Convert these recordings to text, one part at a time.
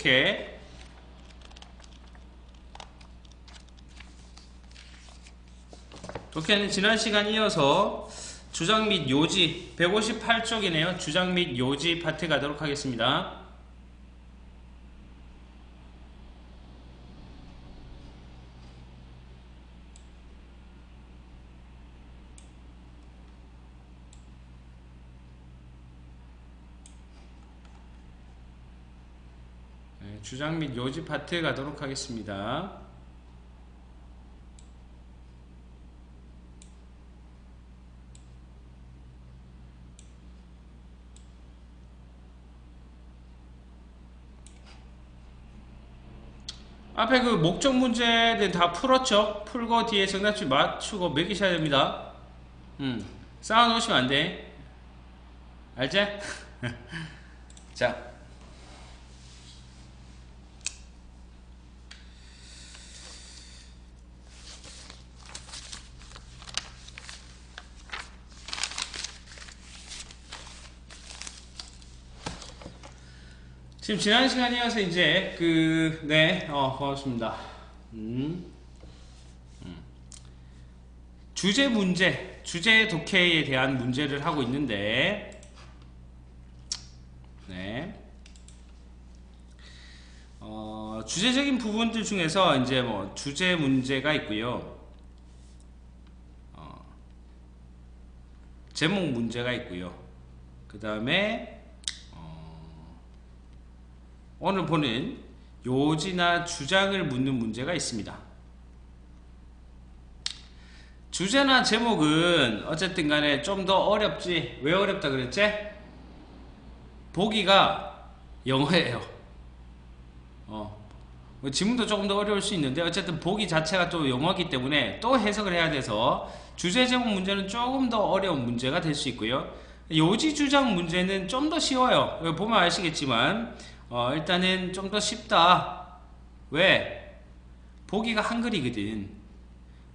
독해 독해는 지난 시간 이어서 주장 및 요지 158쪽이네요. 주장 및 요지 파트 가도록 하겠습니다. 네, 주장 및 요지 파트 가도록 하겠습니다. 앞에 그 목적 문제는 다 풀었죠? 풀고 뒤에 정답지 맞추고 매기셔야 됩니다. 음, 쌓아놓으시면 안 돼. 알지? 자. 지금 지난 시간에 이어서 이제 그, 네, 어, 고맙습니다. 음. 음. 주제 문제, 주제 독해에 대한 문제를 하고 있는데, 네. 어, 주제적인 부분들 중에서 이제 뭐 주제 문제가 있고요. 어, 제목 문제가 있고요. 그 다음에 오늘 보는 요지나 주장을 묻는 문제가 있습니다. 주제나 제목은 어쨌든 간에 좀 더 어렵지. 왜 어렵다 그랬지? 보기가 영어예요. 어. 뭐 지문도 조금 더 어려울 수 있는데 어쨌든 보기 자체가 또 영어기 때문에 또 해석을 해야 돼서 주제 제목 문제는 조금 더 어려운 문제가 될 수 있고요. 요지 주장 문제는 좀 더 쉬워요. 보면 아시겠지만 어, 일단은 좀 더 쉽다. 왜? 보기가 한글이거든.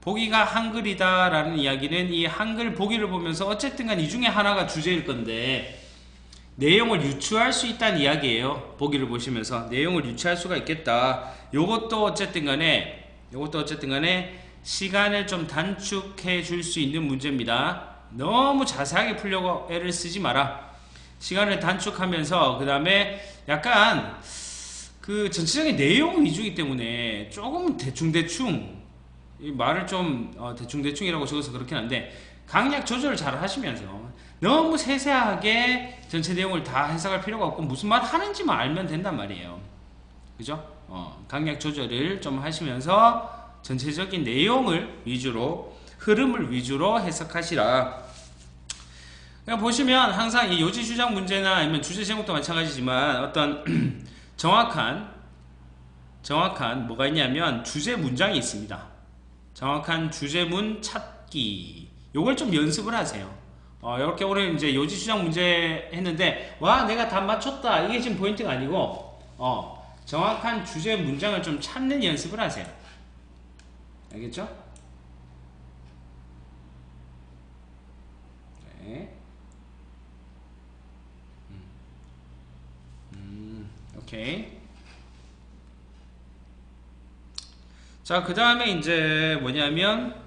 보기가 한글이다 라는 이야기는 이 한글 보기를 보면서 어쨌든 간 이 중에 하나가 주제일 건데 내용을 유추할 수 있다는 이야기예요. 보기를 보시면서 내용을 유추할 수가 있겠다. 요것도 어쨌든 간에 요것도 어쨌든 간에 시간을 좀 단축해 줄 수 있는 문제입니다. 너무 자세하게 풀려고 애를 쓰지 마라. 시간을 단축하면서 그 다음에 약간 그 전체적인 내용 위주이기 때문에 조금 대충대충 말을 좀 어, 대충대충이라고 적어서 그렇긴 한데 강약 조절을 잘 하시면서 너무 세세하게 전체 내용을 다 해석할 필요가 없고 무슨 말 하는지만 알면 된단 말이에요 그죠? 어, 강약 조절을 좀 하시면서 전체적인 내용을 위주로 흐름을 위주로 해석하시라 그냥 보시면 항상 이 요지 주장 문제나 아니면 주제 제목도 마찬가지지만 어떤 정확한 정확한 뭐가 있냐면 주제 문장이 있습니다. 정확한 주제문 찾기. 요걸 좀 연습을 하세요. 어, 이렇게 오늘 이제 요지 주장 문제 했는데 와 내가 답 맞췄다 이게 지금 포인트가 아니고 어, 정확한 주제 문장을 좀 찾는 연습을 하세요. 알겠죠? 네. 오케이. 자, 그 다음에 이제 뭐냐면,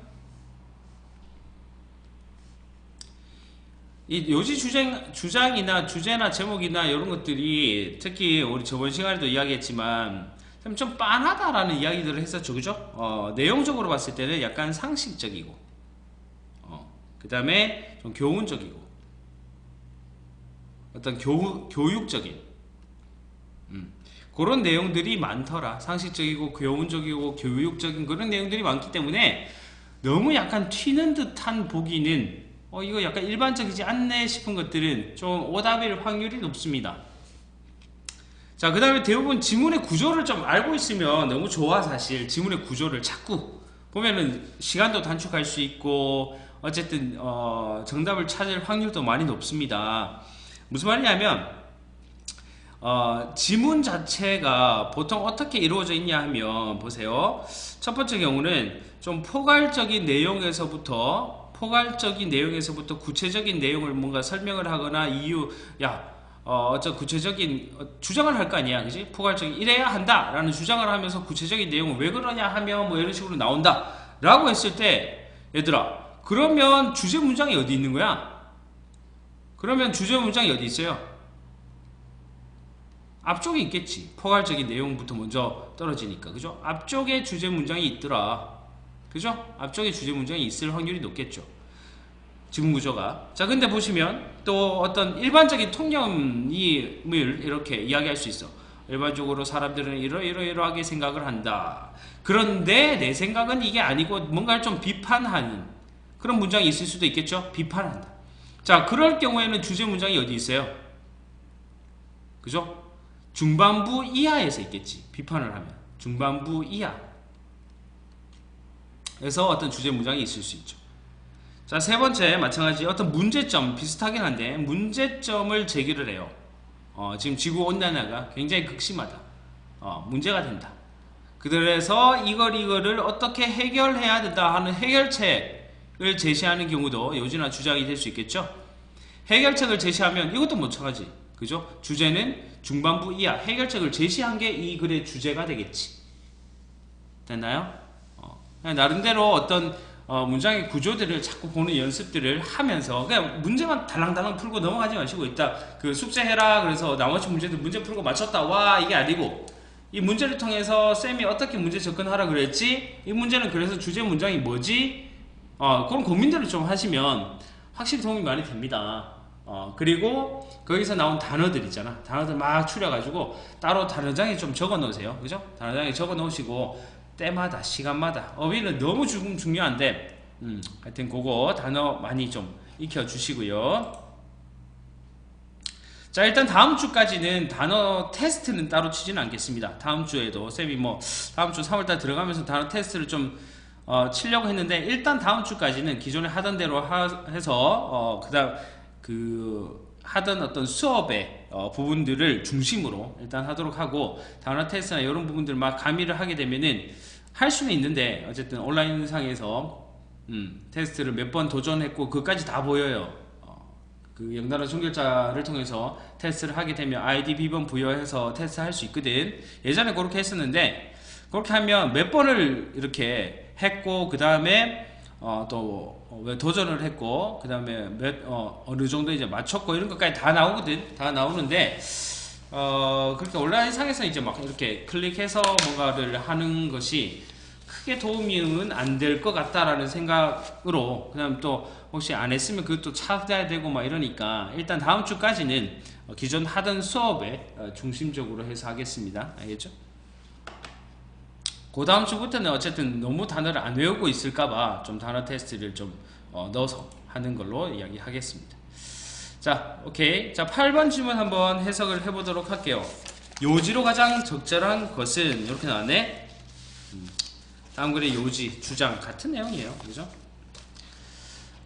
이 요지 주장, 주장이나 주제나 제목이나 이런 것들이 특히 우리 저번 시간에도 이야기했지만 좀 빤하다라는 이야기들을 했었죠. 그죠? 어, 내용적으로 봤을 때는 약간 상식적이고, 어, 그 다음에 좀 교훈적이고, 어떤 교, 교육적인, 음. 그런 내용들이 많더라. 상식적이고 교훈적이고 교육적인 그런 내용들이 많기 때문에 너무 약간 튀는 듯한 보기는 어 이거 약간 일반적이지 않네 싶은 것들은 좀 오답일 확률이 높습니다. 자, 그 다음에 대부분 지문의 구조를 좀 알고 있으면 너무 좋아, 사실. 지문의 구조를 자꾸 보면은 시간도 단축할 수 있고, 어쨌든, 어, 정답을 찾을 확률도 많이 높습니다. 무슨 말이냐면, 어, 지문 자체가 보통 어떻게 이루어져 있냐 하면 보세요. 첫 번째 경우는 좀 포괄적인 내용에서부터 포괄적인 내용에서부터 구체적인 내용을 뭔가 설명을 하거나 이유 야 어, 저 구체적인 어, 주장을 할 거 아니야, 그지? 포괄적인 이래야 한다 라는 주장을 하면서 구체적인 내용을 왜 그러냐 하면 뭐 이런 식으로 나온다 라고 했을 때, 얘들아, 그러면 주제 문장이 어디 있는 거야? 그러면 주제 문장이 어디 있어요? 앞쪽에 있겠지. 포괄적인 내용부터 먼저 떨어지니까, 그죠? 앞쪽에 주제 문장이 있더라. 그죠? 앞쪽에 주제 문장이 있을 확률이 높겠죠. 지문 구조가. 자, 근데 보시면 또 어떤 일반적인 통념을 이렇게 이야기할 수 있어. 일반적으로 사람들은 이러이러이러하게 생각을 한다. 그런데 내 생각은 이게 아니고 뭔가를 좀 비판하는 그런 문장이 있을 수도 있겠죠? 비판한다. 자, 그럴 경우에는 주제 문장이 어디 있어요? 그죠? 중반부 이하에서 있겠지. 비판을 하면. 중반부 이하. 그래서 어떤 주제 문장이 있을 수 있죠. 자, 세 번째, 마찬가지 어떤 문제점, 비슷하긴 한데, 문제점을 제기를 해요. 어, 지금 지구온난화가 굉장히 극심하다. 어, 문제가 된다. 그래서 이걸, 이거를 어떻게 해결해야 된다 하는 해결책을 제시하는 경우도 요지나 주장이 될 수 있겠죠? 해결책을 제시하면 이것도 못 참아지. 그죠? 주제는 중반부 이하. 해결책을 제시한 게 이 글의 주제가 되겠지. 됐나요? 어, 나름대로 어떤 어, 문장의 구조들을 자꾸 보는 연습들을 하면서 그냥 문제만 달랑달랑 풀고 넘어가지 마시고 일단 그 숙제해라 그래서 나머지 문제들 문제 풀고 맞췄다 와 이게 아니고 이 문제를 통해서 쌤이 어떻게 문제 접근하라 그랬지 이 문제는 그래서 주제 문장이 뭐지 어, 그런 고민들을 좀 하시면 확실히 도움이 많이 됩니다 어, 그리고 거기서 나온 단어들 있잖아. 단어들 막 추려가지고 따로 단어장에 좀 적어 놓으세요. 그죠? 단어장에 적어 놓으시고 때마다 시간마다. 어휘는 너무 중, 중요한데 음, 하여튼 그거 단어 많이 좀 익혀 주시고요. 자 일단 다음 주까지는 단어 테스트는 따로 치지는 않겠습니다. 다음 주에도 쌤이 뭐 다음 주 3월달 들어가면서 단어 테스트를 좀 어, 치려고 했는데 일단 다음 주까지는 기존에 하던 대로 하, 해서 어, 그다음 그 하던 어떤 수업의 어, 부분들을 중심으로 일단 하도록 하고 단어 테스트나 이런 부분들 막 가미를 하게 되면은 할 수는 있는데 어쨌든 온라인 상에서 음, 테스트를 몇 번 도전했고 그까지 다 보여요. 어, 그 영단어 종결자를 통해서 테스트를 하게 되면 아이디 비번 부여해서 테스트 할 수 있거든. 예전에 그렇게 했었는데 그렇게 하면 몇 번을 이렇게 했고 그 다음에 어, 또왜 도전을 했고 그 다음에 몇 어, 어느 정도 이제 맞췄고 이런 것까지 다 나오거든. 다 나오는데 어, 그렇게 온라인 상에서 이제 막 이렇게 클릭해서 뭔가를 하는 것이 크게 도움은 안 될 것 같다라는 생각으로 그다음 또 혹시 안 했으면 그것도 찾아야 되고 막 이러니까 일단 다음 주까지는 기존 하던 수업에 어, 중심적으로 해서 하겠습니다. 알겠죠? 그 다음 주부터는 어쨌든 너무 단어를 안 외우고 있을까봐 좀 단어 테스트를 좀 어, 넣어서 하는 걸로 이야기하겠습니다. 자, 오케이. 자, 8번 질문 한번 해석을 해보도록 할게요. 요지로 가장 적절한 것은 이렇게 나왔네. 음, 다음 글의 요지, 주장 같은 내용이에요. 그죠?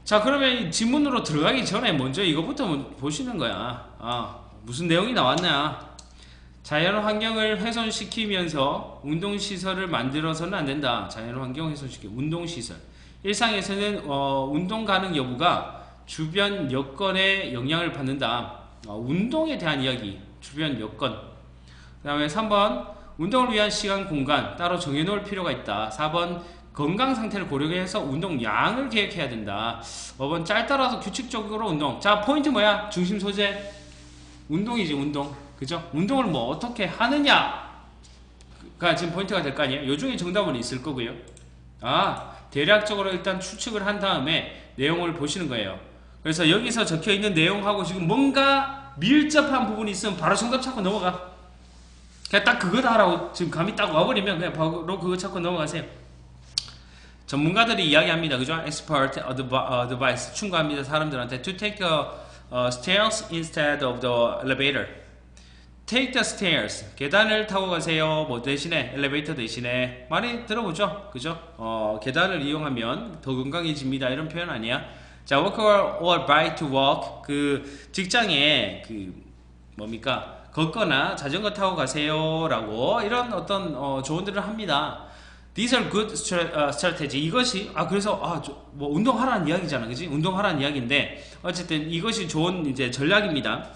자, 그러면 지문으로 들어가기 전에 먼저 이거부터 보시는 거야. 아, 무슨 내용이 나왔냐? 자연 환경을 훼손시키면서 운동시설을 만들어서는 안 된다. 자연 환경 훼손시키 운동시설. 일상에서는 어, 운동 가능 여부가 주변 여건에 영향을 받는다. 어, 운동에 대한 이야기, 주변 여건. 그 다음에 3번, 운동을 위한 시간, 공간 따로 정해놓을 필요가 있다. 4번, 건강 상태를 고려해서 운동량을 계획해야 된다. 5번, 짧더라도 규칙적으로 운동. 자, 포인트 뭐야? 중심 소재. 운동이지, 운동. 그죠? 운동을 뭐 어떻게 하느냐가 지금 포인트가 될 거 아니에요? 요 중에 정답은 있을 거고요. 아, 대략적으로 일단 추측을 한 다음에 내용을 보시는 거예요. 그래서 여기서 적혀 있는 내용하고 지금 뭔가 밀접한 부분이 있으면 바로 정답 찾고 넘어가. 그냥 딱 그거다 라고 지금 감이 딱 와버리면 그냥 바로 그거 찾고 넘어가세요. 전문가들이 이야기합니다. 그죠? expert advice 충고합니다. 사람들한테 to take the uh, stairs instead of the elevator. Take the stairs. 계단을 타고 가세요. 뭐 대신에 엘리베이터 대신에 많이 들어보죠. 그죠? 어, 계단을 이용하면 더 건강해집니다. 이런 표현 아니야? 자, walk or, bike to walk. 그 직장에 그 뭡니까? 걷거나 자전거 타고 가세요라고 이런 어떤 어, 조언들을 합니다. These are good strategy. 이것이 아 그래서 아뭐 운동하라는 이야기잖아, 그지? 운동하라는 이야기인데 어쨌든 이것이 좋은 이제 전략입니다.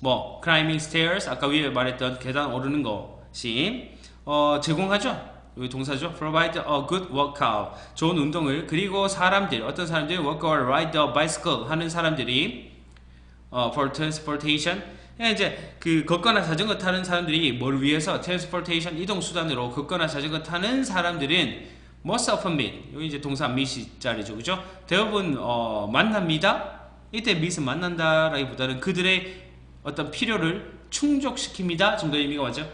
뭐 climbing stairs 아까 위에 말했던 계단 오르는 것이 어, 제공하죠. 여기 동사죠. provide a good workout. 좋은 운동을 그리고 사람들 어떤 사람들이 work or ride the bicycle 하는 사람들이 어, for transportation 예, 이제 그 걷거나 자전거 타는 사람들이 뭘 위해서 transportation 이동 수단으로 걷거나 자전거 타는 사람들은 most often meet 여기 이제 동사 meet이 자리죠 그죠 대부분 어, 만납니다 이때 meet은 만난다라기보다는 그들의 어떤 필요를 충족시킵니다 정도 의미가 맞죠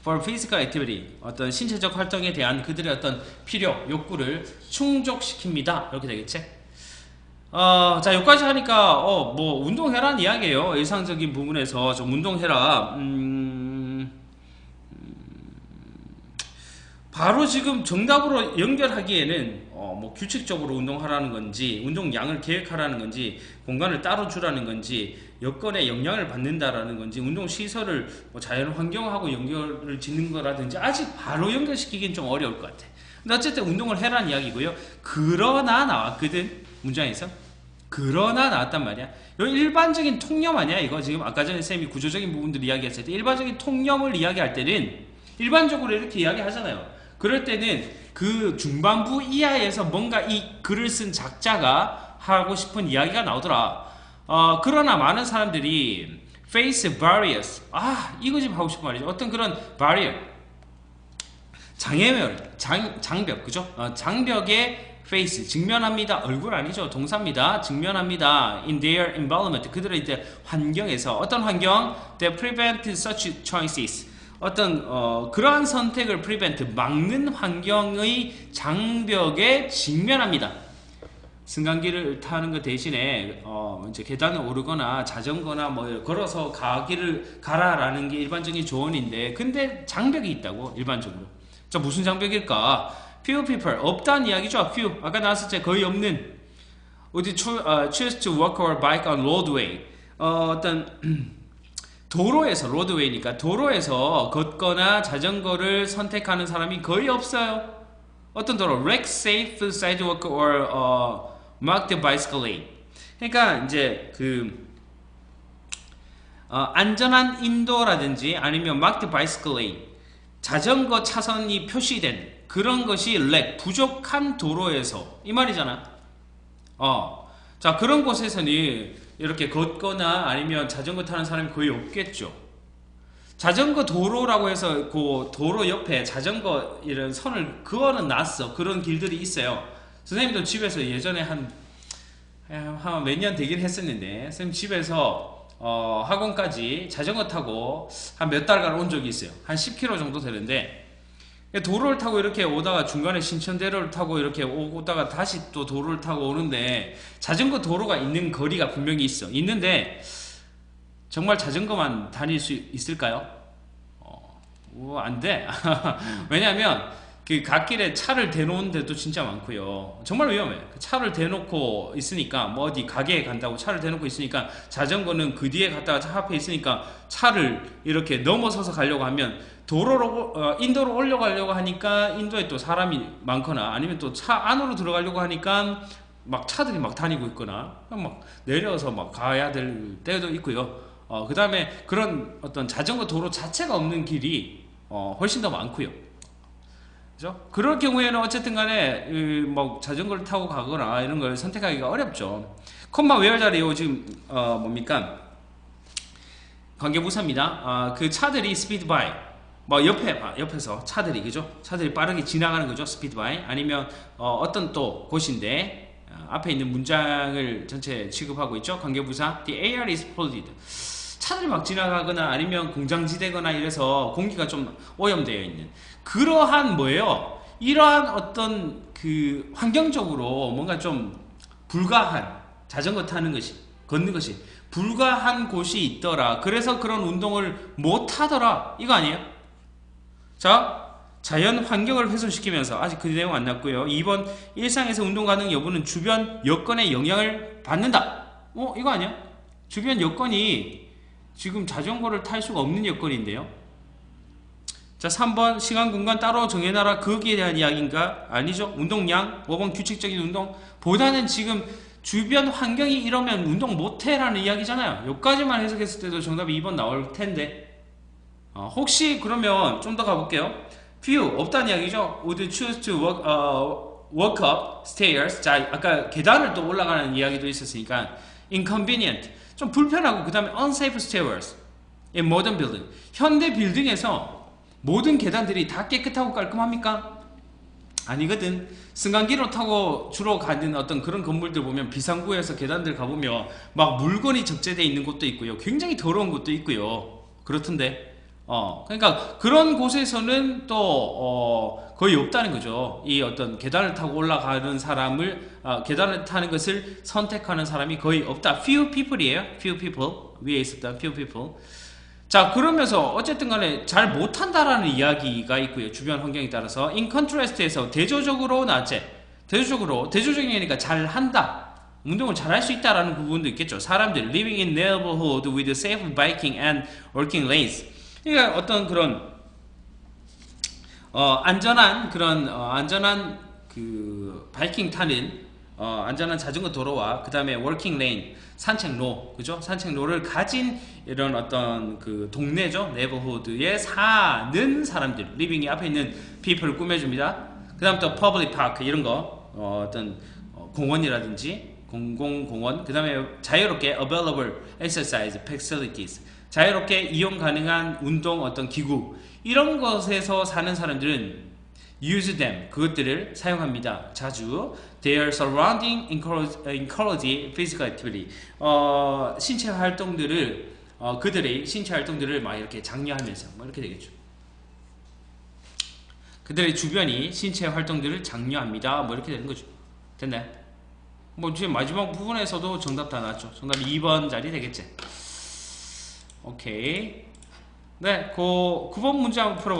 for physical activity 어떤 신체적 활동에 대한 그들의 어떤 필요 욕구를 충족시킵니다 이렇게 되겠지 어, 자, 여기까지 하니까, 어, 뭐, 운동해라는 이야기예요. 일상적인 부분에서 좀 운동해라. 음, 바로 지금 정답으로 연결하기에는, 어, 뭐, 규칙적으로 운동하라는 건지, 운동량을 계획하라는 건지, 공간을 따로 주라는 건지, 여건에 영향을 받는다라는 건지, 운동 시설을 뭐 자연 환경하고 연결을 짓는 거라든지, 아직 바로 연결시키기는 좀 어려울 것 같아. 근데 어쨌든 운동을 해라는 이야기고요. 그러나 나왔거든. 문장에서. 그러나 나왔단 말이야. 여기 일반적인 통념 아니야, 이거? 지금 아까 전에 쌤이 구조적인 부분들 이야기했을 때, 일반적인 통념을 이야기할 때는, 일반적으로 이렇게 이야기 하잖아요. 그럴 때는 그 중반부 이하에서 뭔가 이 글을 쓴 작자가 하고 싶은 이야기가 나오더라. 어, 그러나 많은 사람들이 face barriers. 아, 이거 좀 하고 싶은 말이죠. 어떤 그런 barrier. 장애물, 장, 장벽, 그죠? 어, 장벽에 face, 직면합니다. 얼굴 아니죠. 동사입니다. 직면합니다. in their environment. 그들의 이제 환경에서 어떤 환경? that prevent such choices. 어떤 어, 그러한 선택을 prevent 막는 환경의 장벽에 직면합니다. 승강기를 타는 것 대신에 어, 이제 계단을 오르거나 자전거나 뭐 걸어서 가기를 가라라는 게 일반적인 조언인데 근데 장벽이 있다고 일반적으로. 자 무슨 장벽일까? few people 없다는 이야기죠. few 아까 나왔을 때 거의 없는 cho, 어, choose to walk or bike on roadway 어, 어떤 도로에서 로드웨이니까 도로에서 걷거나 자전거를 선택하는 사람이 거의 없어요. 어떤 도로? wreck safe sidewalk or 어, marked bicycle lane. 그러니까 이제 그 어, 안전한 인도라든지 아니면 marked bicycle lane 자전거 차선이 표시된 그런 것이 렉 부족한 도로에서 이 말이잖아. 어, 자 그런 곳에서는 이렇게 걷거나 아니면 자전거 타는 사람이 거의 없겠죠. 자전거 도로라고 해서 그 도로 옆에 자전거 이런 선을 그어는 놨어. 그런 길들이 있어요. 선생님도 집에서 예전에 한 한 몇 년 되긴 했었는데 선생님 집에서 어, 학원까지 자전거 타고 한 몇 달간 온 적이 있어요. 한 10km 정도 되는데 도로를 타고 이렇게 오다가 중간에 신천대로를 타고 이렇게 오다가 다시 또 도로를 타고 오는데 자전거 도로가 있는 거리가 분명히 있어. 있는데 정말 자전거만 다닐 수 있을까요? 어, 어, 안 돼. 왜냐하면 그 갓길에 차를 대놓은 데도 진짜 많고요. 정말 위험해. 그 차를 대놓고 있으니까 뭐 어디 가게에 간다고 차를 대놓고 있으니까 자전거는 그 뒤에 갔다가 차 앞에 있으니까 차를 이렇게 넘어서서 가려고 하면 도로로 어, 인도로 올려가려고 하니까 인도에 또 사람이 많거나 아니면 또 차 안으로 들어가려고 하니까 막 차들이 막 다니고 있거나 막 내려서 막 가야 될 때도 있고요. 어, 그 다음에 그런 어떤 자전거 도로 자체가 없는 길이 어, 훨씬 더 많고요. 그죠? 그럴 경우에는 어쨌든 간에 뭐 자전거를 타고 가거나 이런 걸 선택하기가 어렵죠. 콤마 외열 자리요 지금 어, 뭡니까? 관계부사입니다. 어, 그 차들이 스피드 바이 뭐 옆에 옆에서 차들이 그죠? 차들이 빠르게 지나가는 거죠. 스피드 바이 아니면 어, 떤또 곳인데 어, 앞에 있는 문장을 전체 취급하고 있죠. 관계부사 The air is polluted. 차들이 막 지나가거나 아니면 공장지대거나 이래서 공기가 좀 오염되어 있는 그러한 뭐예요? 이러한 어떤 그 환경적으로 뭔가 좀 불가한 자전거 타는 것이 걷는 것이 불가한 곳이 있더라. 그래서 그런 운동을 못 하더라. 이거 아니에요? 자, 자연 환경을 훼손시키면서 아직 그 내용 안 났고요. 2번 일상에서 운동 가능 여부는 주변 여건에 영향을 받는다. 어, 이거 아니야? 주변 여건이 지금 자전거를 탈 수가 없는 여건인데요. 자, 3번 시간 공간 따로 정해놔라 거기에 대한 이야기인가? 아니죠. 운동량 5번 규칙적인 운동 보다는 지금 주변 환경이 이러면 운동 못해 라는 이야기잖아요. 여기까지만 해석했을 때도 정답이 2번 나올 텐데. 어, 혹시 그러면 좀 더 가볼게요. few 없다는 이야기죠. Would choose to walk, 어, walk up stairs? 자, 아까 계단을 또 올라가는 이야기도 있었으니까 inconvenient 좀 불편하고 그 다음에 unsafe stairs in modern building 현대 빌딩에서 모든 계단들이 다 깨끗하고 깔끔합니까? 아니거든. 승강기로 타고 주로 가는 어떤 그런 건물들 보면 비상구에서 계단들 가보면 막 물건이 적재되어 있는 곳도 있고요. 굉장히 더러운 곳도 있고요. 그렇던데. 어, 그러니까 그런 곳에서는 또, 어, 거의 없다는 거죠. 이 어떤 계단을 타고 올라가는 사람을, 어, 계단을 타는 것을 선택하는 사람이 거의 없다. few people이에요. few people. 위에 있었던 few people. 자 그러면서 어쨌든 간에 잘 못한다라는 이야기가 있고요 주변 환경에 따라서 in contrast에서 대조적으로 나왔지 대조적으로 대조적이니까 잘한다 운동을 잘할 수 있다라는 부분도 있겠죠 사람들 living in neighborhood with safe biking and working lanes 그러니까 어떤 그런 어, 안전한 그런 어, 안전한 그 바이킹 타는 어, 안전한 자전거 도로와 그 다음에 워킹 레인 산책로 그죠? 산책로를 가진 이런 어떤 그 동네죠. 네버후드에 사는 사람들 리빙이 앞에 있는 people을 꾸며줍니다. 그 다음 또 퍼블릭 파크 이런 거 어, 어떤 어, 공원이라든지 공공공원 그 다음에 자유롭게 available exercise facilities 자유롭게 이용 가능한 운동 어떤 기구 이런 것에서 사는 사람들은 use them 그것들을 사용합니다. 자주 their surrounding encourage, encourage physical activity 어, 신체 활동들을 어, 그들의 신체 활동들을 막 이렇게 장려하면서 뭐 이렇게 되겠죠. 그들의 주변이 신체 활동들을 장려합니다. 뭐 이렇게 되는 거죠. 됐나요? 뭐 지금 마지막 부분에서도 정답 다 나왔죠. 정답 2번 자리 되겠지. 오케이. 네, 그 9번 문제 한번 풀어